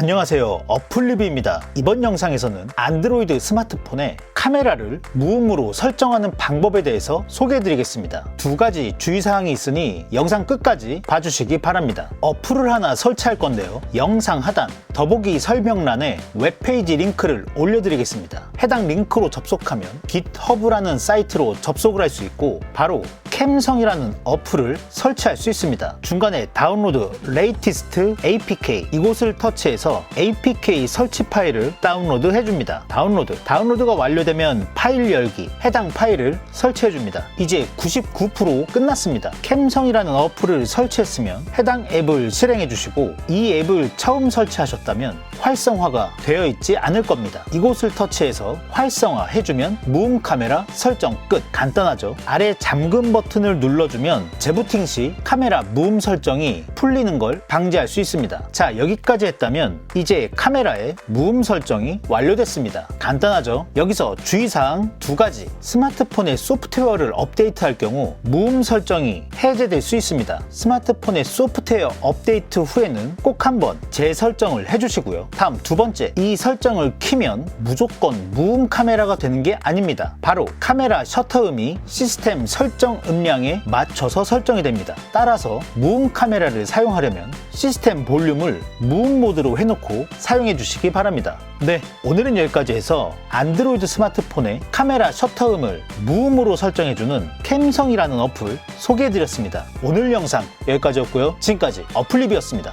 안녕하세요. 어플리뷰입니다. 이번 영상에서는 안드로이드 스마트폰에 카메라를 무음으로 설정하는 방법에 대해서 소개해 드리겠습니다. 두 가지 주의사항이 있으니 영상 끝까지 봐주시기 바랍니다. 어플을 하나 설치할 건데요. 영상 하단 더보기 설명란에 웹페이지 링크를 올려드리겠습니다. 해당 링크로 접속하면 GitHub라는 사이트로 접속을 할 수 있고 바로 캠성이라는 어플을 설치할 수 있습니다. 중간에 다운로드 레이티스트 APK 이곳을 터치해서 APK 설치 파일을 다운로드 해줍니다. 다운로드 다운로드가 완료되면 파일 열기 해당 파일을 설치해 줍니다. 이제 99% 끝났습니다. 캠성이라는 어플을 설치했으면 해당 앱을 실행해 주시고 이 앱을 처음 설치하셨다면 활성화가 되어 있지 않을 겁니다. 이곳을 터치해서 활성화 해주면 무음 카메라 설정 끝. 간단하죠? 아래 잠금 버튼 을 눌러주면 재부팅 시 카메라 무음 설정이 풀리는 걸 방지할 수 있습니다. 자, 여기까지 했다면 이제 카메라의 무음 설정이 완료됐습니다. 간단하죠? 여기서 주의사항 두 가지. 스마트폰의 소프트웨어를 업데이트할 경우 무음 설정이 해제될 수 있습니다. 스마트폰의 소프트웨어 업데이트 후에는 꼭 한번 재설정을 해주시고요. 다음 두 번째, 이 설정을 키면 무조건 무음 카메라가 되는 게 아닙니다. 바로 카메라 셔터음이 시스템 설정 음량에 맞춰서 설정이 됩니다. 따라서 무음 카메라를 사용하려면 시스템 볼륨을 무음 모드로 해놓고 사용해 주시기 바랍니다. 네, 오늘은 여기까지 해서 안드로이드 스마트폰의 카메라 셔터음을 무음으로 설정해주는 캠성이라는 어플 소개해드렸습니다. 오늘 영상 여기까지였고요. 지금까지 어플리비였습니다.